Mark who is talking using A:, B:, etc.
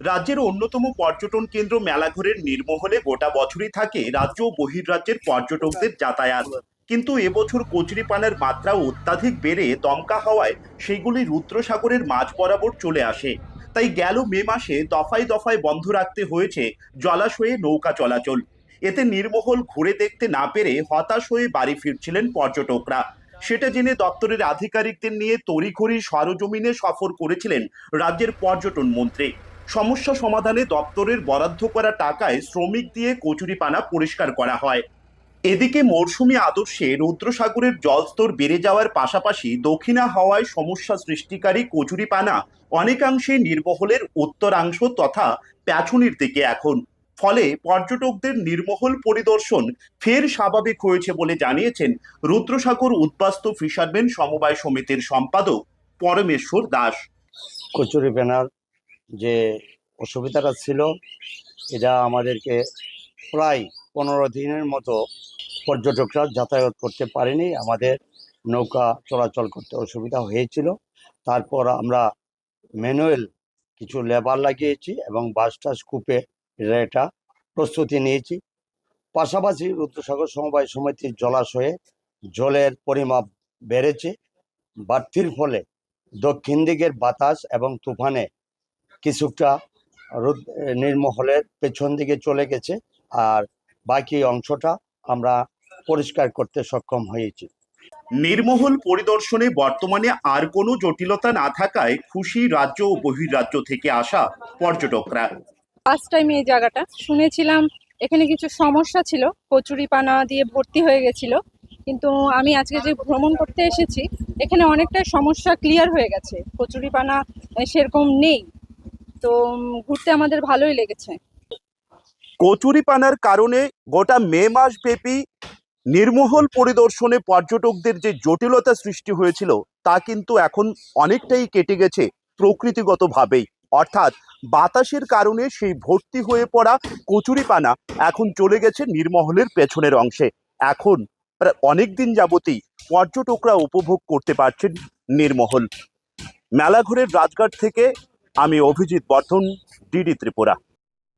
A: রাজ্যের অন্যতম পর্যটন কেন্দ্র মেলাঘরের নির্মহলে গোটা বছরই থাকে রাজ্য ও বহির্রাজ্যের পর্যটকদের যাতায়াত। কিন্তু এবছর কচুরিপানার মাত্রা অত্যাধিক বেড়ে দমকা হওয়ায় সেগুলি রুদ্রসাগরের মাঝ বরাবর চলে আসে। তাই গেল মে মাসে দফায় দফায় বন্ধ রাখতে হয়েছে জলাশয়ে নৌকা চলাচল। এতে নির্মহল ঘুরে দেখতে না পেরে হতাশ হয়ে বাড়ি ফিরছিলেন পর্যটকরা। সেটা জেনে দপ্তরের আধিকারিকদের নিয়ে তড়িঘড়ি সরজমিনে সফর করেছিলেন রাজ্যের পর্যটন মন্ত্রী। সমস্যা সমাধানে দপ্তরের বরাদ্দ করা টাকায় শ্রমিক দিয়ে কচুরিপানা পরিষ্কার করা হয়। এদিকে মরশুমি আদর্শে রুদ্রসাগরের জলস্তর বেড়ে যাওয়ার পাশাপাশি দক্ষিণা হাওয়ায় সমস্যা সৃষ্টিকারী কচুরিপানা অনেকাংশে নির্মহলের উত্তরাংশ তথা প্যাছনির দিকে এখন। ফলে পর্যটকদের নির্মহল পরিদর্শন ফের স্বাভাবিক হয়েছে বলে জানিয়েছেন রুদ্রসাগর উদ্বাস্তু ফিশারম্যান সমবায় সমিতির সম্পাদক পরমেশ্বর দাস।
B: কচুরি পেনার যে অসুবিধাটা ছিল, এটা আমাদেরকে প্রায় পনেরো দিনের মতো পর্যটকরা যাতায়াত করতে পারেনি। আমাদের নৌকা চলাচল করতে অসুবিধা হয়েছিল। তারপর আমরা ম্যানুয়াল কিছু লেবার লাগিয়েছি এবং বাস টাস কূপে এটা প্রস্তুতি নিয়েছি। পাশাপাশি রুদ্রসাগর সমবায় সমিতির জলাশয়ে জলের পরিমাপ বেড়েছে। বাড়তির ফলে দক্ষিণ দিকের বাতাস এবং তুফানে কিছুটা রোদ নির্মহলের পেছন দিকে চলে গেছে আর বাকি অংশটা আমরা পরিষ্কার করতে সক্ষম হয়েছি।
A: নির্মহল পরিদর্শনে বর্তমানে আর কোনো জটিলতা না থাকায় খুশি রাজ্য ও বহির্রাজ্য থেকে আসা পর্যটকরা।
C: ফার্স্ট টাইম এই জায়গাটা। শুনেছিলাম এখানে কিছু সমস্যা ছিল কচুরিপানা দিয়ে ভর্তি হয়ে গেছিল কিন্তু আমি আজকে যে ভ্রমণ করতে এসেছি এখানে অনেকটা সমস্যা ক্লিয়ার হয়ে গেছে। কচুরিপানা সেরকম নেই। তো ঘুরতে আমাদের ভালোই লেগেছে।
A: কচুরিপানার কারণে গোটা মে মাস ব্যাপী নির্মহল পরিদর্শনে পর্যটকদের যে জটিলতা সৃষ্টি হয়েছিল, তা কিন্তু এখন অনেকটাই কেটে গেছে প্রকৃতিগতভাবেই। অর্থাৎ বাতাসের কারণে সেই ভর্তি হয়ে পড়া কচুরিপানা এখন চলে গেছে নির্মহলের পেছনের অংশে। এখন প্রায় অনেক দিন যাবতই পর্যটকরা উপভোগ করতে পারছেন নির্মহল। মেলাঘরের রাজঘাট থেকে আমি অভিজিৎ বর্ধন ডিডি ত্রিপুরা।